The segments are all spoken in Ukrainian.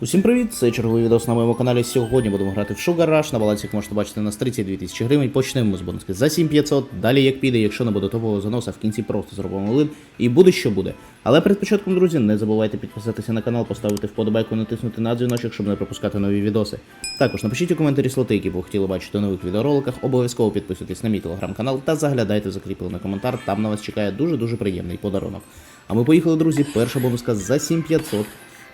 Усім привіт! Це черговий відос на моєму каналі. Сьогодні будемо грати в Sugar Rush. На балансі, як можете бачити, нас 32 тисячі гривень. Почнемо з бонуски за 7500. Далі як піде, якщо не буде топового заноса, в кінці просто зробимо лин. І буде що буде. Але перед початком, друзі, не забувайте підписатися на канал, поставити вподобайку, натиснути на дзвіночок, щоб не пропускати нові відоси. Також напишіть у коментарі слоти, які ви хотіли бачити у нових відеороликах. Обов'язково підписуйтесь на мій телеграм-канал та заглядайте в закріплений коментар. Там на вас чекає дуже-дуже приємний подарунок. А ми поїхали, друзі. Перша бонуска за 7500.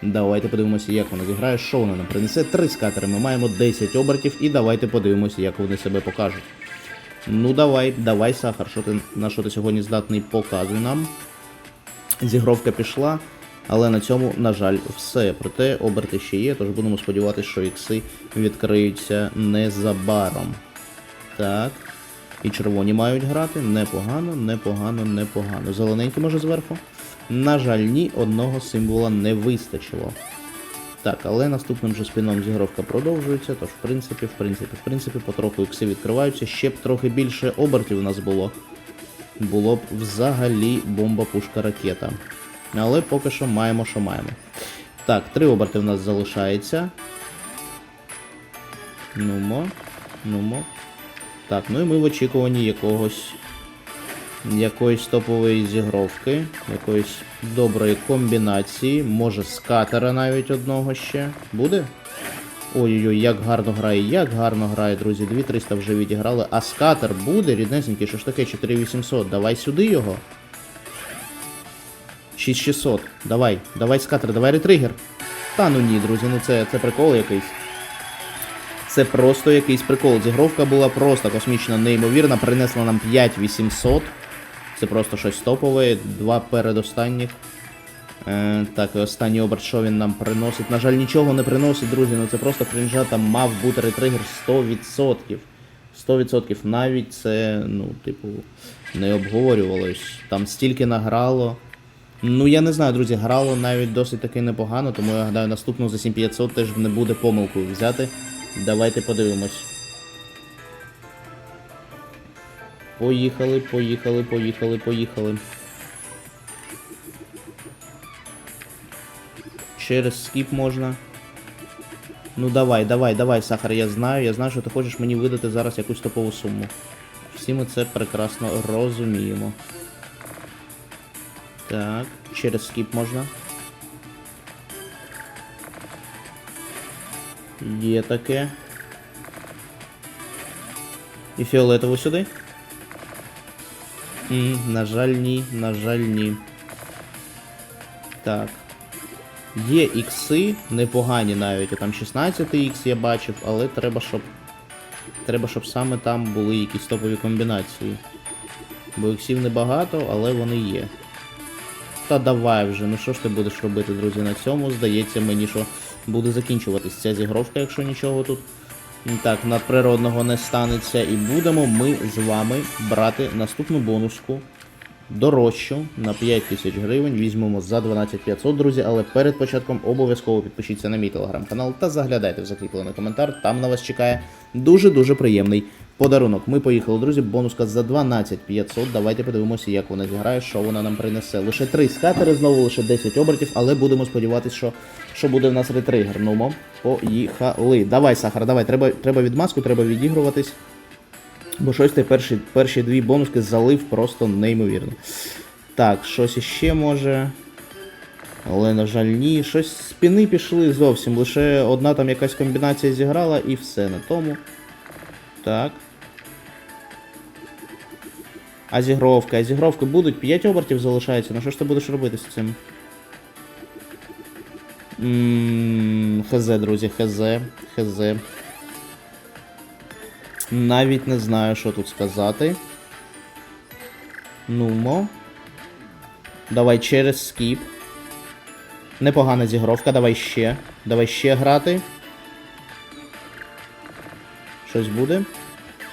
Давайте подивимося, як вона зіграє, що вона нам принесе. Три скатери ми маємо 10 обертів, і давайте подивимося, як вони себе покажуть. Ну давай, давай, Сахар, що ти, на що ти сьогодні здатний, показуй нам. Зігровка пішла, але на цьому, на жаль, все. Проте оберти ще є, тож будемо сподіватися, що ікси відкриються незабаром. Так. І червоні мають грати. Непогано, непогано, непогано. Зелененький може зверху. На жаль, ні, одного символа не вистачило. Так, але наступним же спіном зігровка продовжується, тож в принципі, в принципі, в принципі, потроху ікси відкриваються. Ще б трохи більше обертів у нас було. Було б взагалі бомба-пушка ракета. Але поки що маємо, що маємо. Так, три оберти в нас залишається. Нумо, нумо. Так, ну і ми в очікуванні якогось якоїсь топової зігровки, якоїсь доброї комбінації, може скатера навіть одного ще. Буде? Ой-ой-ой, як гарно грає, як гарно грає, друзі. 2300 вже відіграли. А скатер буде, ріднесенький, що ж таке, 4800. Давай сюди його. 6600. Давай, давай скатер, давай ретригер. Та ну ні, друзі, ну це, це прикол якийсь. Це просто якийсь прикол. Зігровка була просто космічно неймовірна. Принесла нам 5800. Це просто щось топове. Два передостанніх. Е, так, останній оберт, що він нам приносить. На жаль, нічого не приносить, друзі. Ну це просто крінжа, там мав бути ретригер 100%. 100% навіть це, ну, типу, не обговорювалось. Там стільки награло. Ну, я не знаю, друзі, грало навіть досить таки непогано, тому я гадаю, наступну за 7500 теж не буде помилкою взяти. Давайте подивимось. Поїхали, поїхали, поїхали, поїхали. Через скіп можна. Ну давай, давай, давай, Сахар, я знаю, я знаю, що ти хочеш мені видати зараз якусь топову суму. Всі ми це прекрасно розуміємо. Так, через скіп можна. Є таке. І фіолетову сюди. На жаль, ні, на жаль, ні. Так. Є ікси, непогані навіть. Там 16 ікс я бачив, але треба, щоб. Треба, щоб саме там були якісь топові комбінації. Бо іксів небагато, але вони є. Та давай вже, ну що ж ти будеш робити, друзі, на цьому? Здається мені, що буде закінчуватись ця зігровка, якщо нічого тут так надприродного не станеться. І будемо ми з вами брати наступну бонуску дорожчу на 5 тисяч гривень. Візьмемо за 12500, друзі. Але перед початком обов'язково підпишіться на мій телеграм-канал та заглядайте в закріплений коментар. Там на вас чекає дуже-дуже приємний подарунок. Ми поїхали, друзі. Бонуска за 12500. Давайте подивимося, як вона зіграє, що вона нам принесе. Лише 3 скатери, знову лише 10 обертів, але будемо сподіватися, що, що буде в нас ретригер. Ну, поїхали. Давай, Сахар, давай, треба, треба відмазку, треба відігруватись. Бо щось ти перші, перші дві бонуски залив просто неймовірно. Так, щось іще може. Але, на жаль, ні. Щось спіни пішли зовсім. Лише одна там якась комбінація зіграла і все на тому. Так. А зігровка, а зігровки будуть, 5 обертів залишається. Ну що ж ти будеш робити з цим? Ммм, хз, друзі, хз, хз. Навіть не знаю, що тут сказати. Нумо. Давай через скіп. Непогана зігровка, давай ще. Давай ще грати. Щось буде.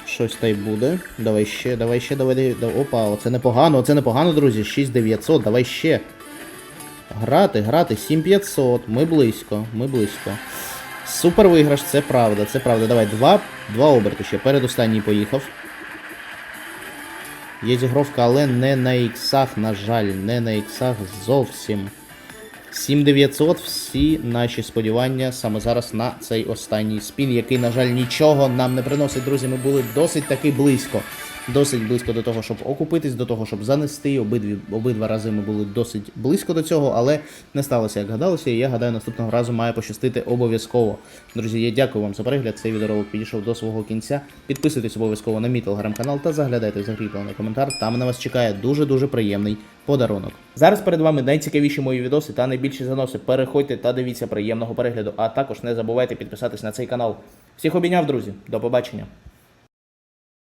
Щось та й буде. Давай ще, давай ще, давай. Опа, оце непогано, оце непогано, друзі. 6900, давай ще. Грати, грати, 7500. Ми близько, ми близько. Супер виграш, це правда, це правда. Давай, два, два оберти ще. Передостанній поїхав. Є зігровка, але не на іксах, на жаль, не на іксах зовсім. 7900 всі наші сподівання саме зараз на цей останній спін, який, на жаль, нічого нам не приносить. Друзі, ми були досить таки близько. Досить близько до того, щоб окупитись, до того, щоб занести. Обидві обидва рази ми були досить близько до цього, але не сталося, як гадалося. І я гадаю, наступного разу має пощастити обов'язково. Друзі, я дякую вам за перегляд. Цей відеоролик підійшов до свого кінця. Підписуйтесь обов'язково на мій телеграм-канал та заглядайте в закріплений коментар. Там на вас чекає дуже дуже приємний подарунок. Зараз перед вами найцікавіші мої відоси та найбільші заноси. Переходьте та дивіться приємного перегляду. А також не забувайте підписатись на цей канал. Всіх обійняв, друзі. До побачення.